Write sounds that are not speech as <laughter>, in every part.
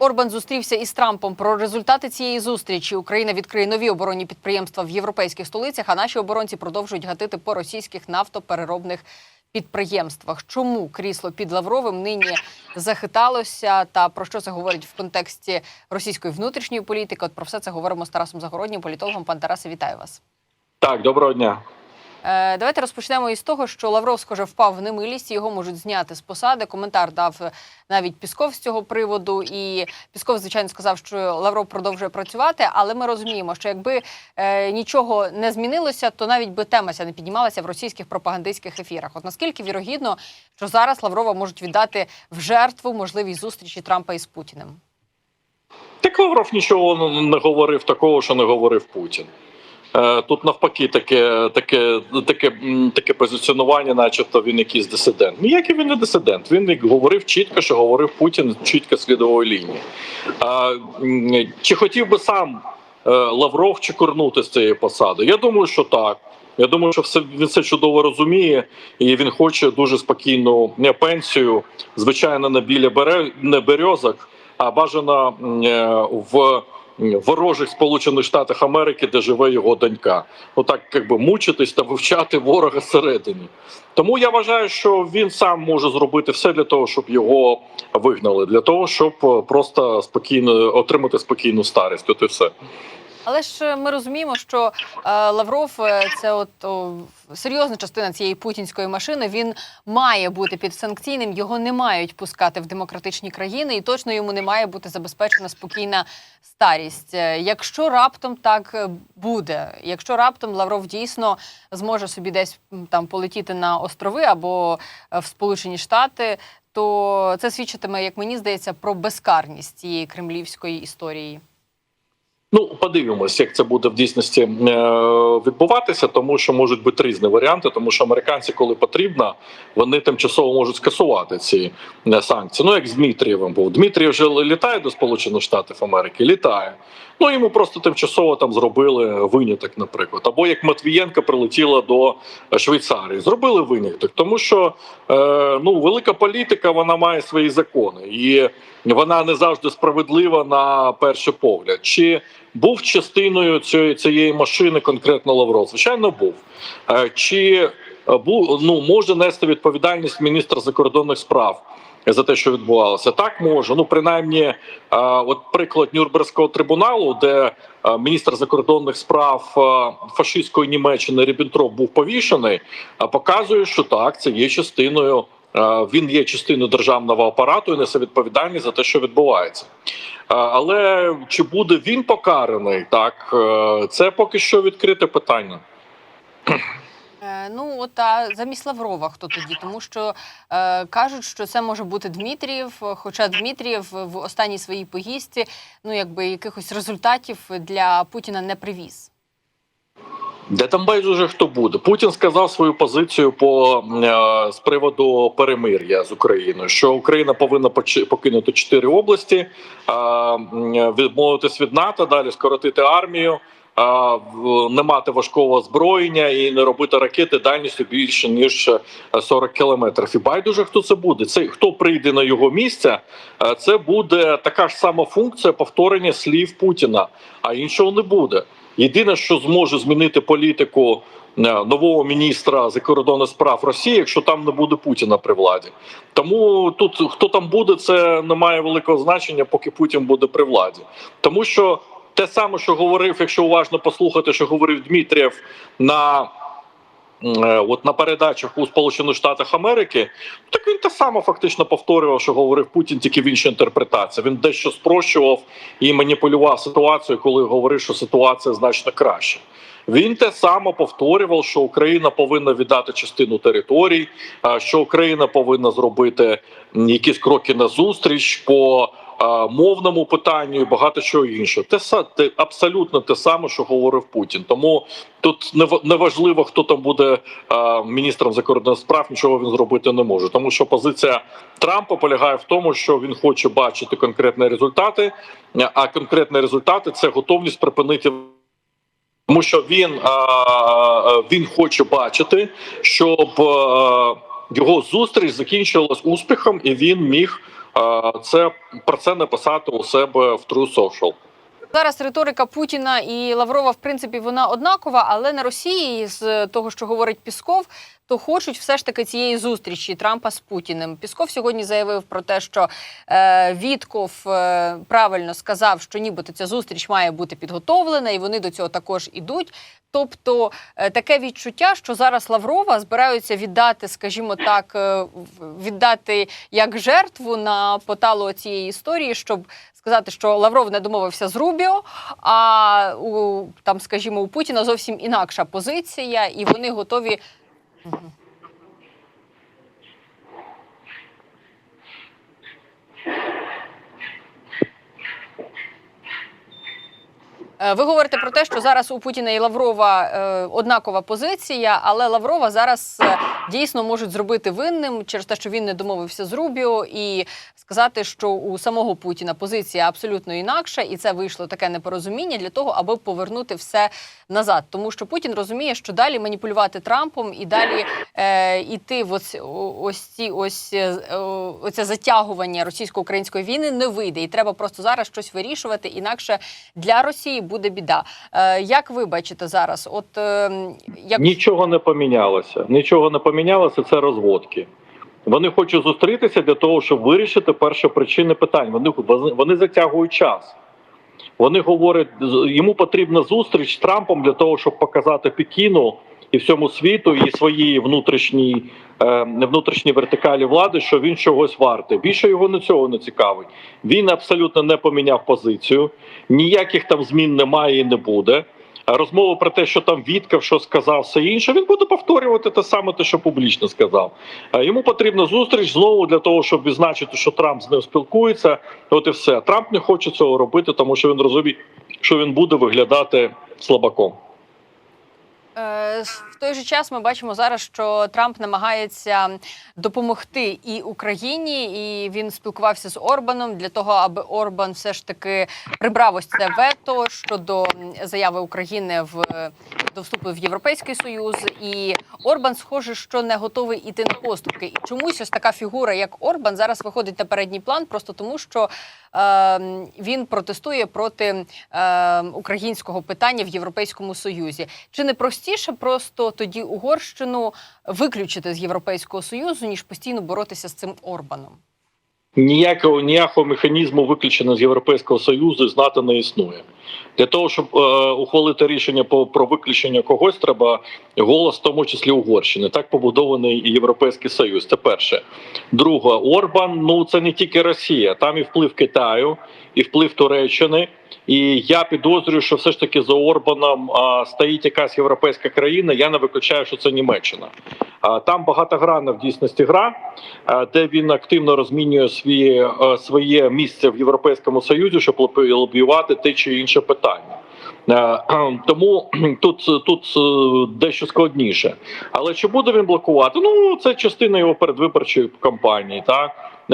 Орбан зустрівся із Трампом. Про результати цієї зустрічі Україна відкриє нові оборонні підприємства в європейських столицях. А наші оборонці продовжують гатити по російських нафтопереробних підприємствах. Чому крісло під Лавровим нині захиталося? Та про що це говорить в контексті російської внутрішньої політики? От про все це говоримо з Тарасом Загороднім, політологом. Пан Тарасе, вітаю вас. Так, доброго дня. Е, Давайте розпочнемо із того, що Лавров, схоже, впав в немилість. Його можуть зняти з посади. Коментар дав е, навіть Пісков з цього приводу. І Пісков, звичайно, сказав, що Лавров продовжує працювати. Але ми розуміємо, що якби е, нічого не змінилося, то навіть би тема ця не піднімалася в російських пропагандистських ефірах. От наскільки вірогідно, що зараз Лаврова можуть віддати в жертву можливій зустрічі Трампа із Путіним? Так Лавров нічого не говорив такого, що не говорив Путін. Е, Тут навпаки таке таке, таке, таке позиціонування, начебто він якийсь дисидент. Ніякий він не дисидент. Він говорив чітко, що говорив Путін чітко слідової лінії. А, Чи хотів би сам е, Лавров чекурнути з цієї посади? Я думаю, що так. Я думаю, що все він це чудово розуміє, і він хоче дуже спокійну пенсію, звичайно, не біля бере, не березок, а бажано е, в ворожих Сполучених Штатах Америки, де живе його донька. Отак, якби мучитись та вивчати ворога всередині. Тому я вважаю, що він сам може зробити все для того, щоб його вигнали, для того, щоб е, просто спокійно отримати спокійну старість. От і все. Але ж е, ми розуміємо, що е, Лавров е, це от о, серйозна частина цієї путінської машини. Він має бути підсанкційним, його не мають пускати в демократичні країни, і точно йому не має бути забезпечена спокійна старість. Якщо раптом так буде, якщо раптом Лавров дійсно зможе собі десь там полетіти на острови або в Сполучені Штати, то це свідчитиме, як мені здається, про безкарність цієї кремлівської історії. Ну, подивимось, як це буде в дійсності е, відбуватися, тому що можуть бути різні варіанти, тому що американці, коли потрібно, вони тимчасово можуть скасувати ці е, санкції. Ну як з Дмитрієвим був. Дмитрієв вже літає до Сполучених Штатів Америки, літає. Ну йому просто тимчасово там зробили виняток, наприклад. Або як Матвієнка прилетіла до Швейцарії, зробили виняток, тому що е, ну велика політика вона має свої закони, і вона не завжди справедлива на перший погляд. Чи був частиною цієї цієї машини конкретно Лавров? Звичайно, був. Е, Чи е, ну може нести відповідальність міністр закордонних справ? За те, що відбувалося, так може. Ну принаймні, е, от приклад Нюрнберзького трибуналу, де е, міністр закордонних справ е, фашистської Німеччини Ріббентроп був повішений, показує, що так, це є частиною. Він є частиною державного апарату і несе відповідальність за те, що відбувається. Але чи буде він покараний, так це поки що відкрите питання. Е, Ну, от а замість Лаврова хто тоді? Тому що е, кажуть, що це може бути Дмитрієв, хоча Дмитрієв в останній своїй поїздці ну якби якихось результатів для Путіна не привіз. Де там байдуже хто буде? Путін сказав свою позицію по е, з приводу перемир'я з Україною, що Україна повинна покинути чотири області, відмовитись від НАТО, далі скоротити армію, не мати важкого озброєння і не робити ракети дальністю більше ніж е, 40 кілометрів. І байдуже хто це буде? Це хто прийде на його місце? е, Це буде така ж сама функція повторення слів Путіна, а іншого не буде. Єдине, що зможе змінити політику е, нового міністра закордонних справ Росії, якщо там не буде Путіна при владі. Тому тут хто там буде, це не має великого значення, поки Путін буде при владі. Тому що те саме, що говорив, якщо уважно послухати, що говорив Дмитрієв на е, От на передачах у Сполучених Штатах Америки, так він те саме фактично повторював, що говорив Путін, тільки в іншій інтерпретації. Він дещо спрощував і маніпулював ситуацію, коли говорив, що ситуація значно краще. Він те саме повторював, що Україна повинна віддати частину територій, що Україна повинна зробити якісь кроки назустріч по мовному питанню і багато чого іншого. Те те абсолютно те саме, що говорив Путін. Тому тут не ва- не важливо, хто там буде міністром закордонних справ, нічого він зробити не може. Тому що позиція Трампа полягає в тому, що він хоче бачити конкретні результати, а конкретні результати це готовність припинити. Тому що він, а, а, він хоче бачити, щоб а, його зустріч закінчилась успіхом, і він міг е, це про це написати у себе в True Social. Зараз риторика Путіна і Лаврова, в принципі, вона однакова, але на Росії, з того, що говорить Пісков, то хочуть все ж таки цієї зустрічі Трампа з Путіним. Пісков сьогодні заявив про те, що е, Вітков е, правильно сказав, що нібито ця зустріч має бути підготовлена, і вони до цього також ідуть. Тобто е, таке відчуття, що зараз Лаврова збираються віддати, скажімо так, е, віддати як жертву на поталу цієї історії, щоб сказати, що Лавров не домовився з Рубіо, а у там, скажімо, у Путіна зовсім інакша позиція, і вони готові. Ви говорите про те, що зараз у Путіна і Лаврова е, однакова позиція, але Лаврова зараз е, дійсно можуть зробити винним через те, що він не домовився з Рубіо, і сказати, що у самого Путіна позиція абсолютно інакша, і це вийшло таке непорозуміння для того, аби повернути все назад. Тому що Путін розуміє, що далі маніпулювати Трампом і далі е, іти в ось, ось ці ось е, оце затягування російсько-української війни не вийде, і треба просто зараз щось вирішувати. Інакше для Росії буде біда. Е, як ви бачите зараз? От е, як Нічого не помінялося. Нічого не помінялося. Це розводки. Вони хочуть зустрітися для того, щоб вирішити перші причини питань. Вони вони затягують час. Вони говорять, йому потрібна зустріч з Трампом для того, щоб показати Пекіну і всьому світу, і своїй внутрішній е, внутрішній вертикалі влади, що він чогось вартий. Більше його не цього не цікавить. Він абсолютно не поміняв позицію, ніяких там змін немає і не буде. А Розмови про те, що там Віткав, що сказав, все інше, він буде повторювати те саме, те, що публічно сказав. Йому потрібна зустріч знову для того, щоб відзначити, що Трамп з ним спілкується. От і все. Трамп не хоче цього робити, тому що він розуміє, що він буде виглядати слабаком. Е, В той же час ми бачимо зараз, що Трамп намагається допомогти і Україні, і він спілкувався з Орбаном для того, аби Орбан все ж таки прибрав ось це вето щодо заяви України в до вступу в Європейський Союз. І Орбан, схоже, що не готовий іти на поступки. І чомусь ось така фігура, як Орбан, зараз виходить на передній план, просто тому що е, він протестує проти е, українського питання в Європейському Союзі. Чи не простіше просто тоді Угорщину виключити з Європейського Союзу, ніж постійно боротися з цим Орбаном? Ніякого ніякого механізму виключення з Європейського Союзу знати не існує. Для того, щоб е, ухвалити рішення по, про виключення когось, треба голос, в тому числі Угорщини. Так побудований і Європейський Союз. Це перше. Друге, Орбан ну це не тільки Росія, там і вплив Китаю, і вплив Туреччини. І я підозрюю, що все ж таки за Орбаном а, стоїть якась європейська країна. Я не виключаю, що це Німеччина. А, там багатогранна в дійсності гра, а, де він активно розмінює свої, е, своє місце в Європейському Союзі, щоб лобі- лобіювати те чи інше питання. Тому <clears throat> тут, тут е, дещо складніше. Але чи буде він блокувати? Ну це частина його передвиборчої кампанії. Так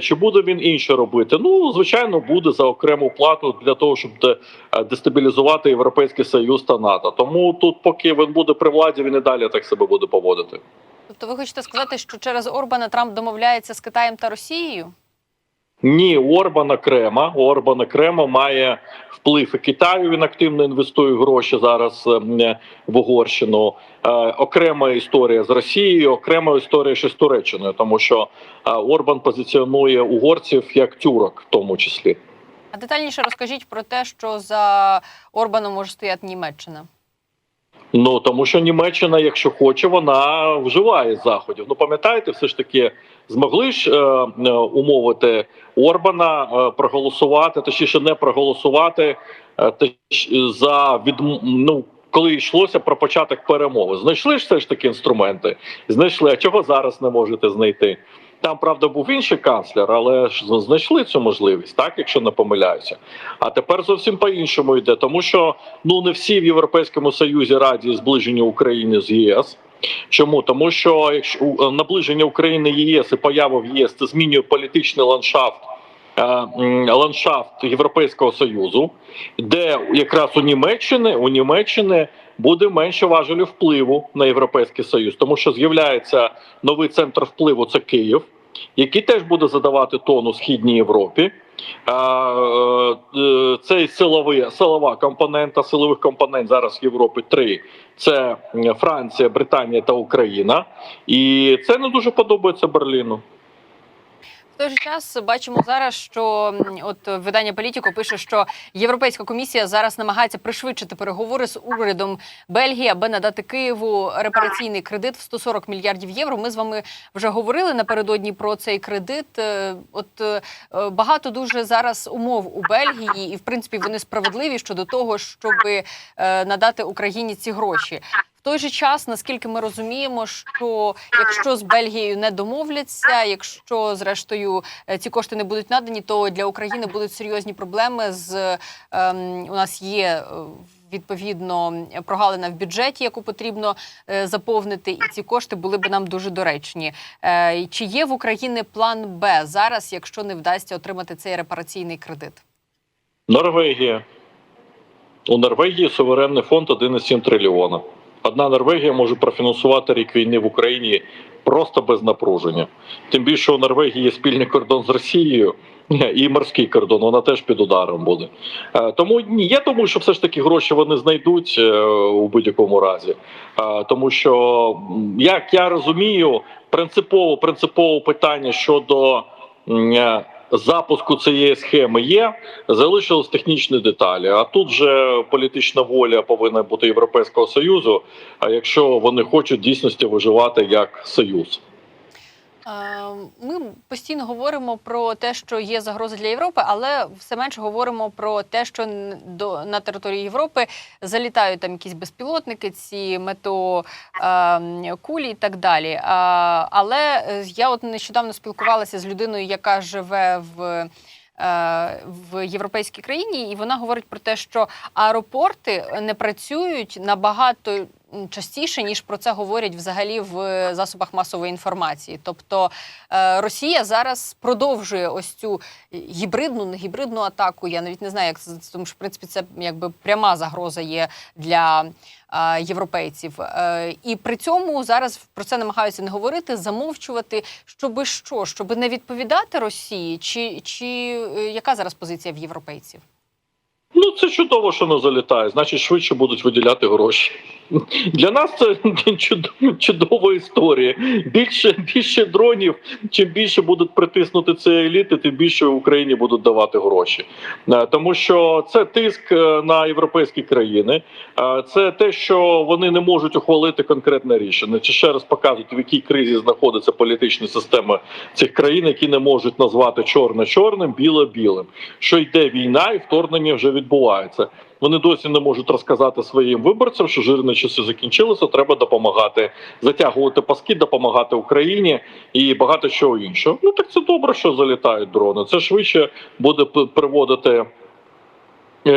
чи буде він інше робити? Ну звичайно, буде за окрему плату для того, щоб е, дестабілізувати європейський союз та НАТО. Тому тут, поки він буде при владі, він і далі так себе буде поводити. Тобто, ви хочете сказати, що через Орбана Трамп домовляється з Китаєм та Росією? Ні, Орбан окремо. Орбан окремо має вплив і Китаю. Він активно інвестує гроші зараз ем, в Угорщину. Е, окрема історія з Росією, окрема історія ще з Туреччиною, тому що е, Орбан позиціонує угорців як тюрок, в тому числі. А детальніше розкажіть про те, що за Орбаном може стояти Німеччина. Ну тому що Німеччина, якщо хоче, вона вживає заходів. Ну пам'ятаєте, все ж таки змогли ж е, е, умовити Орбана е, проголосувати, точніше не проголосувати е, за від, ну, коли йшлося про початок перемови. Знайшли ж все ж таки інструменти. Знайшли. А чого зараз не можете знайти? Там правда був інший канцлер, але ж знайшли цю можливість, так якщо не помиляюся. А тепер зовсім по-іншому йде, тому що ну не всі в Європейському Союзі раді зближення України з ЄС. Чому тому, що якщо наближення України ЄС і поява в ЄС це змінює політичний ландшафт. е, Ландшафт Європейського союзу, де якраз у Німеччини у Німеччини буде менше важелів впливу на європейський союз, тому що з'являється новий центр впливу це Київ. який теж буде задавати тону східній Європі. Е, е, Цей силовий силова компонента, силових компонент зараз в Європі три: це Франція, Британія та Україна. І це не дуже подобається Берліну. В той же час бачимо зараз, що от видання Політіко пише, що Європейська комісія зараз намагається пришвидшити переговори з урядом Бельгії, аби надати Києву репараційний кредит в 140 мільярдів євро. Ми з вами вже говорили напередодні про цей кредит. Е, От е, багато дуже зараз умов у Бельгії, і в принципі вони справедливі щодо того, щоб надати Україні ці гроші. Той же час, наскільки ми розуміємо, що якщо з Бельгією не домовляться, якщо зрештою е, ці кошти не будуть надані, то для України будуть серйозні проблеми. З ем, у нас є е, відповідно прогалина в бюджеті, яку потрібно е, заповнити, і ці кошти були б нам дуже доречні. Е, чи є в Україні план Б зараз, якщо не вдасться отримати цей репараційний кредит? Норвегія. У Норвегії суверенний фонд 1,7 трильйона. Одна Норвегія може профінансувати рік війни в Україні просто без напруження. Тим більше у Норвегії є спільний кордон з Росією і морський кордон. Вона теж під ударом буде. Е, Тому ні, я думаю, що все ж таки гроші вони знайдуть е, у будь-якому разі. Е, Тому що, як я розумію, принципово принципове питання щодо. Запуску цієї схеми є, залишились технічні деталі. А тут же політична воля повинна бути Європейського союзу. А якщо вони хочуть дійсності виживати як союз, Ми постійно говоримо про те, що є загроза для Європи, але все менше говоримо про те, що на території Європи залітають там якісь безпілотники, ці метокулі і так далі. Е, Але е, я от нещодавно спілкувалася з людиною, яка живе в. Е, В європейській країні, і вона говорить про те, що аеропорти не працюють набагато частіше, ніж про це говорять взагалі в засобах масової інформації. Тобто е, Росія зараз продовжує ось цю гібридну, не гібридну атаку. Я навіть не знаю, як тому, що в принципі це якби пряма загроза є для європейців. Е, і при цьому зараз про це намагаються не говорити, замовчувати, щоби що, щоби не відповідати Росії, чи, чи е, яка зараз позиція в європейців? Ну це чудово, що не залітає. Значить, швидше будуть виділяти гроші. Для нас це <laughs> чудова історія. Більше більше дронів, чим більше будуть притиснути ці еліти, тим більше в Україні будуть давати гроші. Е, Тому що це тиск е, на європейські країни, Е, це те, що вони не можуть ухвалити конкретне рішення. Чи ще раз показують, в якій кризі знаходиться політична система цих країн, які не можуть назвати чорне чорним, біле білим. Що йде війна, і вторгнення вже відбувається. Вони досі не можуть розказати своїм виборцям, що жирні часи закінчилися. Треба допомагати затягувати паски, допомагати Україні і багато чого іншого. Ну так це добре, що залітають дрони. Це швидше буде приводити, е,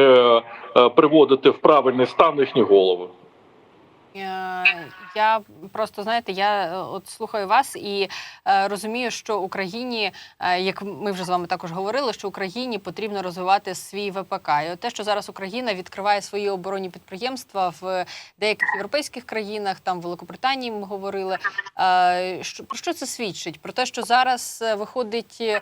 е, приводити в правильний стан їхні голови. Е, Я просто знаєте, я е, от слухаю вас і е, розумію, що Україні, як ми вже з вами також говорили, що Україні потрібно розвивати свій ВПК. І от те, що зараз Україна відкриває свої оборонні підприємства в деяких європейських країнах, там в Великобританії ми говорили. Що про що це свідчить? Про те, що зараз виходить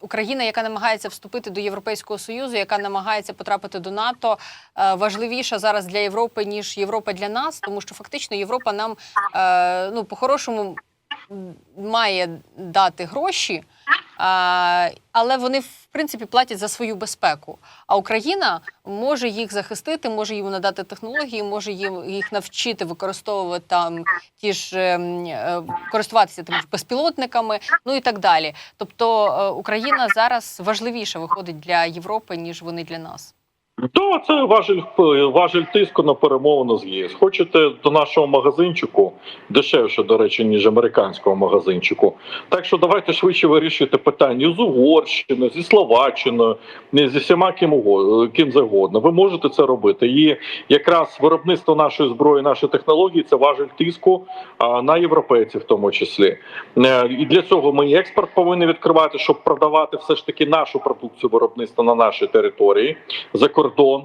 Україна, яка намагається вступити до Європейського союзу, яка намагається потрапити до НАТО, важливіша зараз для Європи ніж Європа для нас, тому що фактично Європа нам е, ну по-хорошому має дати гроші, е, але вони в принципі платять за свою безпеку. А Україна може їх захистити, може їм надати технології, може їм їх навчити використовувати там ті ж е, е, користуватися тими безпілотниками, ну і так далі. Тобто е, Україна зараз важливіша виходить для Європи ніж вони для нас. То це важель важель тиску на перемовину з ЄС. Хочете до нашого магазинчику дешевше, до речі, ніж американського магазинчику. Так що давайте швидше вирішуйте питання з Угорщиною, зі Словаччиною, зі всіма ким угодно, ким завгодно. Ви можете це робити. І якраз виробництво нашої зброї, наші технології це важель тиску на європейців, в тому числі. Е, І для цього ми експорт повинні відкривати, щоб продавати все ж таки нашу продукцію виробництва на нашій території за кордон.